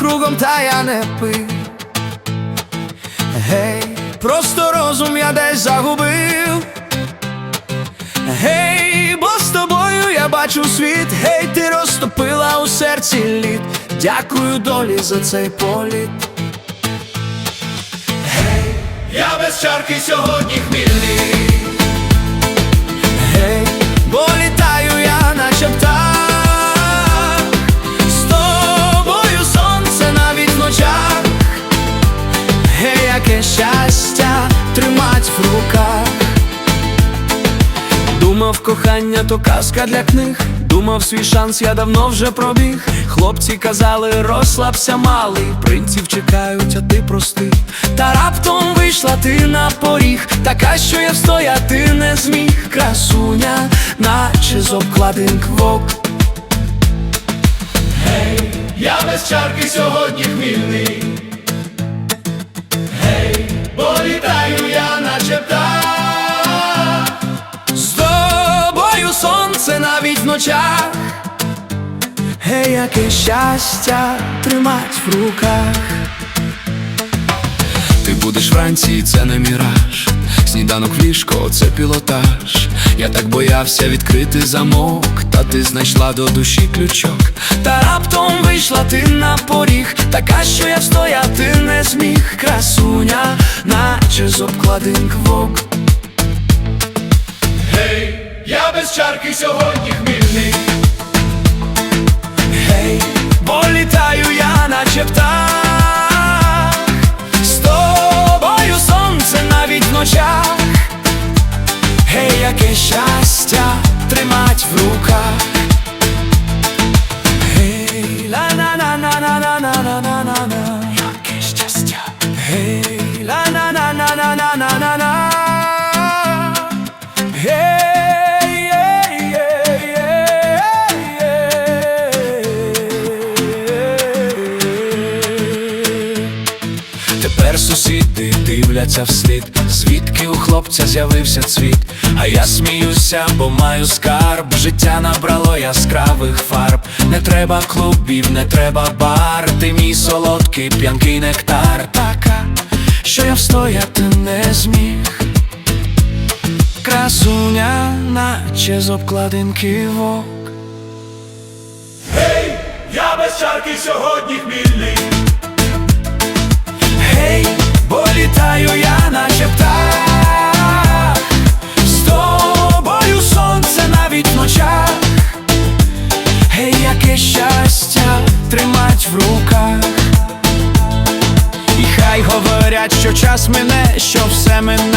я не пив. Гей, просто розум я десь загубив. Гей, бо з тобою я бачу світ, гей, ти розтопила у серці лід. Дякую долі за цей політ. Гей, я без чарки сьогодні хмільний. Думав, кохання то казка для книг. Думав, свій шанс я давно вже пробіг. Хлопці казали, розслабся малий. Принців чекають, а ти простий Та раптом вийшла ти на поріг. Така, що я встояти не зміг. Красуня, наче з обкладинк вок. Гей, я без чарки сьогодні хмільний навіть в ночах, Гей, яке щастя тримать в руках. Ти будеш вранці, це не міраж. Сніданок в ліжко, це пілотаж. Я так боявся відкрити замок, та ти знайшла до душі ключок. Та раптом вийшла ти на поріг, така, що я стояти не зміг. Красуня, наче з обкладинк вок. Гей, я без чарки сьогодні хмільний. Сусіди дивляться вслід, звідки у хлопця з'явився цвіт. А я сміюся, бо маю скарб. Життя набрало яскравих фарб. Не треба клубів, не треба бар. Ти мій солодкий п'янкий нектар. Така, що я встояти не зміг. Красуня, наче з обкладинки вок. Я без чарки сьогодні хмільний. Бо літаю я наче птах. З тобою сонце навіть в ночах. Гей, яке щастя тримать в руках. І хай говорять, що час мине, що все минає